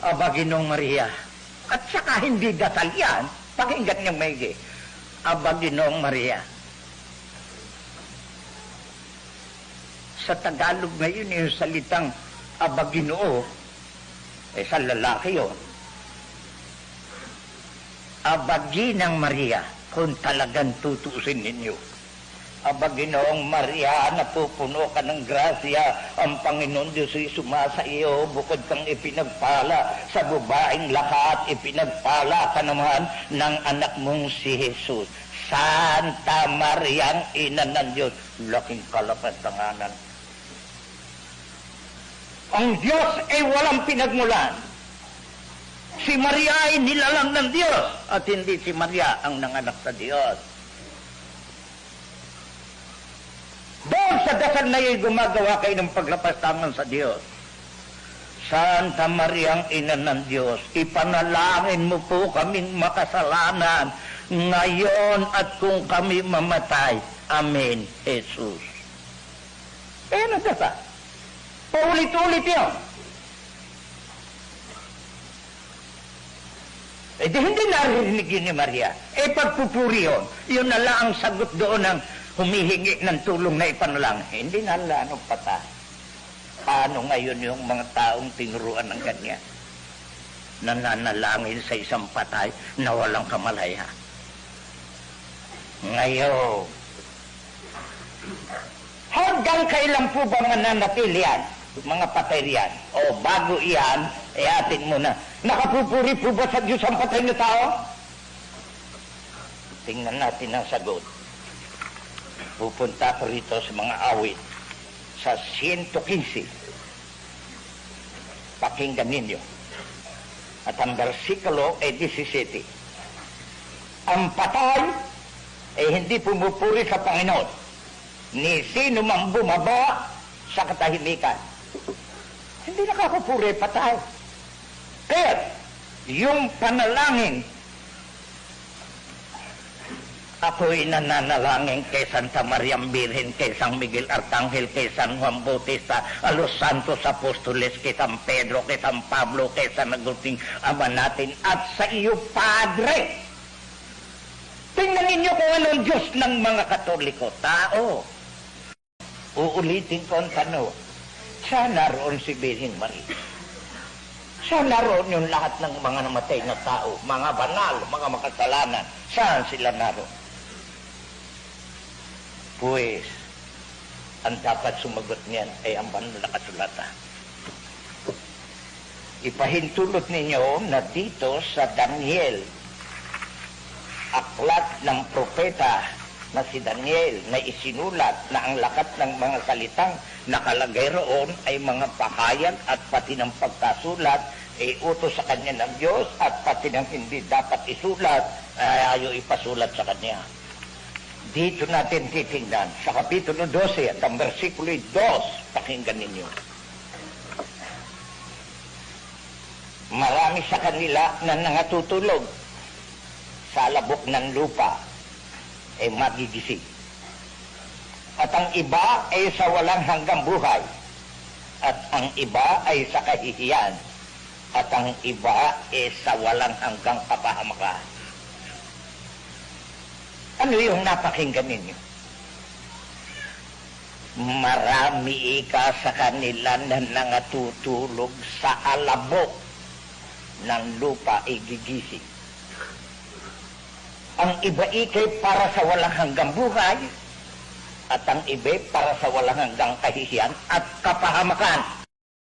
Aba, Ginong Maria. At saka hindi dasal yan. Pakinggan niyong maigi. Aba, Ginong Maria. Sa Tagalog ngayon, yung salitang Aba, Ginoo, eh sa lalaki yun. Aba, Ginang Maria, kung talagang tutusin ninyo. Aba, Ginoong Maria, napupuno ka ng grasya. Ang Panginoon Diyos ay sumasa iyo, bukod kang ipinagpala sa babaeng lahat, ipinagpala ka naman ng anak mong si Jesus. Santa Maria, ang ina ng Diyos. Laking kalapatanganan. Ang Diyos ay walang pinagmulan. Si Maria ay nilalang ng Diyos at hindi si Maria ang nanganak sa Diyos. Doon sa dasal na iyo'y gumagawa kayo ng paglapastangan sa Diyos. Santa Maria ang ina ng Diyos, ipanalangin mo po kaming makasalanan ngayon at kung kami mamatay. Amen, Jesus. Eh, ano dasal? Paulit-ulit yun. Eh di hindi narinig yun ni Maria. Eh pagpupuri yun, yun na lang ang sagot doon ng humihingi ng tulong na ipanalangin. Hindi na lang ano pata. Paano ngayon yung mga taong tinuruan ng ganyan? Nananalangin sa isang patay na walang kamalaya. Ngayon, hanggang kailan po ba mananatili yan? Mga patay riyan. O bago iyan, eh atin muna. Nakapupuri po ba sa Diyos ang patay na tao? Tingnan natin ang sagot. Pupunta ko rito sa mga awit sa 115. Pakinggan ninyo. At ang versikulo ay 17. Ang patay ay hindi pumupuri sa Panginoon. Ni sino mang bumaba sa katahimikan. Hindi nakakapuri patay. Kaya, yung panalangin Ako'y nananalangin kay Santa Maria Birhen, kay San Miguel Arcangel, kay San Juan Bautista, a los Santos Apostoles, kay San Pedro, kay San Pablo, kay San Agustin, Ama natin, at sa iyo, Padre. Tingnan ninyo kung anong Diyos ng mga Katoliko. Tao. Uulitin ko ang tanong. Saan naroon si Birhen Maria? Saan naroon yung lahat ng mga namatay na tao? Mga banal, mga makasalanan. Saan sila naroon? Pues, ang dapat sumagot niyan ay ang banal na. Ipahintulot ninyo na dito sa Daniel, aklat ng propeta na si Daniel na isinulat na ang lakat ng mga salitang nakalagay roon ay mga pahayag at pati ng pagkasulat ay utos sa kanya ng Diyos at pati ng hindi dapat isulat ay ayaw ipasulat sa kanya. Dito natin titingnan sa Kapitulo 12 at ang versikulo 2, pakinggan ninyo. Marami sa kanila na nangatutulog sa labok ng lupa ay magigising. At ang iba ay sa walang hanggang buhay. At ang iba ay sa kahihiyan. At ang iba ay sa walang hanggang kapahamakan. Ano yung napakinggan ninyo? Marami ika sa kanila na nangatutulog sa alabok ng lupa ay gigising. Ang iba ikay para sa walang hanggang buhay at ang iba para sa walang hanggang kahihiyan at kapahamakan.